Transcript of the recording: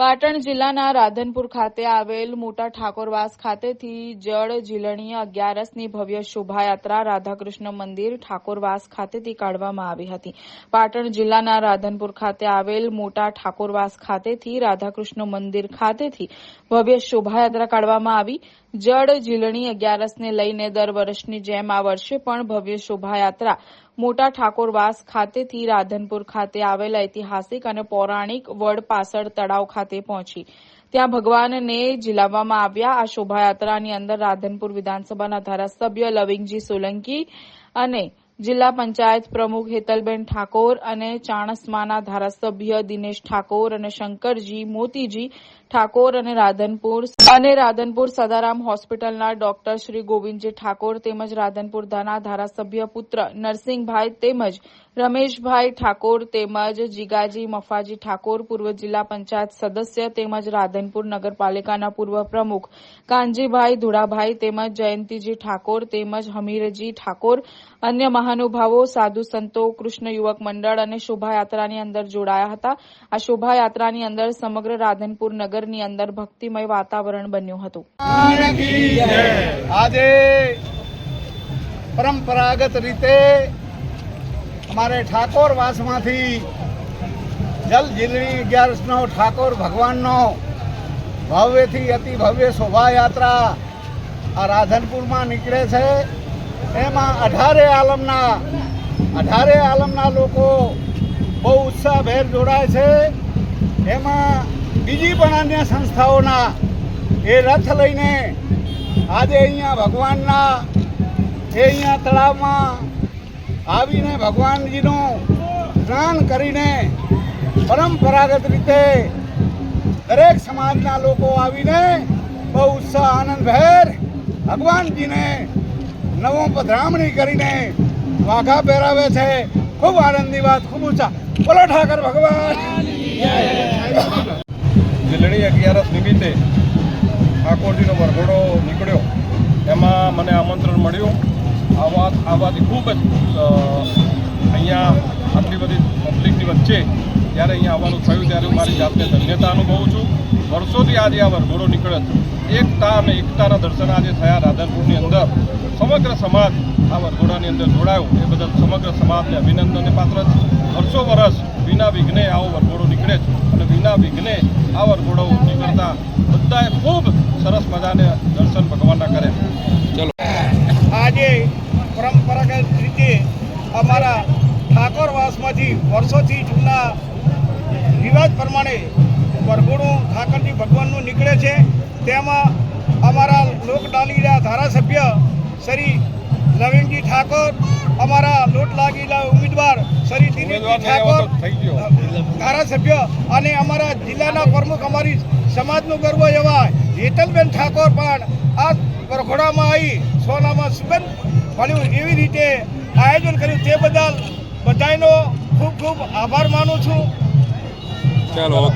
પાટણ જિલ્લાના રાધનપુર ખાતે આવેલ મોટા ઠાકોરવાસ ખાતેથી જળ ઝીલણી અગિયારસની ભવ્ય શોભાયાત્રા રાધાકૃષ્ણ મંદિર ઠાકોરવાસ ખાતેથી કાઢવામાં આવી હતી. પાટણ જિલ્લાના રાધનપુર ખાતે આવેલ મોટા ઠાકોરવાસ ખાતેથી રાધાકૃષ્ણ મંદિર ખાતેથી ભવ્ય શોભાયાત્રા કાઢવામાં આવી. જળ ઝીલણી અગિયારસને લઈને દર વર્ષની જેમ આ વર્ષે પણ ભવ્ય શોભાયાત્રા મોટા ઠાકોરવાસ ખાતેથી રાધનપુર ખાતે આવેલા ઐતિહાસિક અને પૌરાણિક વડ પાસળ તળાવ ખાતે પહોંચી. ત્યાં ભગવાનને જીલાવવામાં આવ્યા. આ શોભાયાત્રાની અંદર રાધનપુર વિધાનસભાના ધારાસભ્ય લવિંગજી સોલંકી અને જિલ્લા પંચાયત પ્રમુખ હેતલબેન ઠાકોર અને ચાણસ્માના ધારાસભ્ય દિનેશ ઠાકોર અને શંકરજી મોતીજી ઠાકોર અને રાધનપુર અને રાધનપુર સદારામ હોસ્પિટલના ડોક્ટર શ્રી ગોવિંદજી ઠાકોર તેમજ રાધનપુરના ધારાસભ્ય પુત્ર નરસિંહભાઈ તેમજ રમેશભાઈ ઠાકોર તેમજ જીગાજી મફાજી ઠાકોર પૂર્વ જિલ્લા પંચાયત સદસ્ય તેમજ રાધનપુર નગરપાલિકાના પૂર્વ પ્રમુખ કાનજીભાઈ ધુડાભાઈ તેમજ જયંતિજી ઠાકોર તેમજ હમીરજી ઠાકોર અન્ય મહાનુભાવો, સાધુ સંતો, કૃષ્ણ યુવક મંડળ અને શોભાયાત્રાની અંદર જોડાયા હતા. આ શોભાયાત્રાની અંદર સમગ્ર રાધનપુર નગરની અંદર ભક્તિમય વાતાવરણ બન્યું હતું. આજે પરંપરાગત રીતે અમારે ઠાકોર વાસમાંથી જલ જીલણી અગિયારસનો ઠાકોર ભગવાનનો ભવ્યથી અતિ ભવ્ય શોભાયાત્રા આ રાધનપુરમાં નીકળે છે. એમાં અઢારે આલમના અઢારે આલમના લોકો બહુ ઉત્સાહભેર જોડાય છે. એમાં બીજી પણ અન્ય સંસ્થાઓના એ રથ લઈને આજે અહીંયા ભગવાનના, એ અહીંયા તળાવમાં આવીને ભગવાનજીનું સ્નાન કરીને પરંપરાગત રીતે દરેક સમાજના લોકો આવીને બહુ ઉત્સાહ, આનંદભેર ભગવાનજીને નવો પધરામણી કરીને વાઘા પહેરાવે છે. ખૂબ આનંદની વાત, ખૂબ ઊંચા બોલો ઠાકર ભગવાન. જીલણી અગિયારસ નિમિત્તે ઠાકોરજીનો વરઘોડો નીકળ્યો. એમાં મને આમંત્રણ મળ્યું. આ વાત આ વાત ખૂબ જ અહીંયા આટલી બધી પબ્લિકની વચ્ચે જ્યારે અહીંયા આવવાનું થયું ત્યારે હું મારી જાતને ધન્યતા અનુભવું છું. વર્ષોથી આજે આ વરઘોડો નીકળત. એકતા અને એકતાના દર્શન આજે થયા રાધનપુરની અંદર. સમગ્ર સમાજ આ વરઘોડાની અંદર જોડાયો. એ બદલ સમગ્ર સમાજને અભિનંદનને પાત્ર છે. વર્ષો વર્ષ વિના વિઘ્ને આવો વરઘોડો નીકળે છે. અને વિના વિઘ્ને આ વરઘોડો નીકળતા બધાએ ખૂબ સરસ મજાને દર્શન ભગવાનના કરે ચલો. આજે પરંપરાગત અમારા ઠાકોરવાસમાંથી વર્ષોથી જૂના રિવાજ પ્રમાણે વરઘોડું ઠાકરજી ભગવાનનું નીકળે છે તેમાં અમારા લોકડાલીના ધારાસભ્ય શ્રી નવીનજી ઠાકોર અમારા લોટ લાગીલા ઉમેદવાર શ્રી દિલીપજી ઠાકોર થઈ ગયો. ધારાસભ્ય અને અમારા જિલ્લાના પ્રમુખ અમારી સમાજનું ગર્વ એવા હેતલબેન ઠાકોર પણ આ વરઘોડામાં આવી સોનામાં સુગંધ મળ્યું એવી રીતે આયોજન કર્યું તે બદલ બધાનો ખૂબ ખૂબ આભાર માનું છું. ચાલો.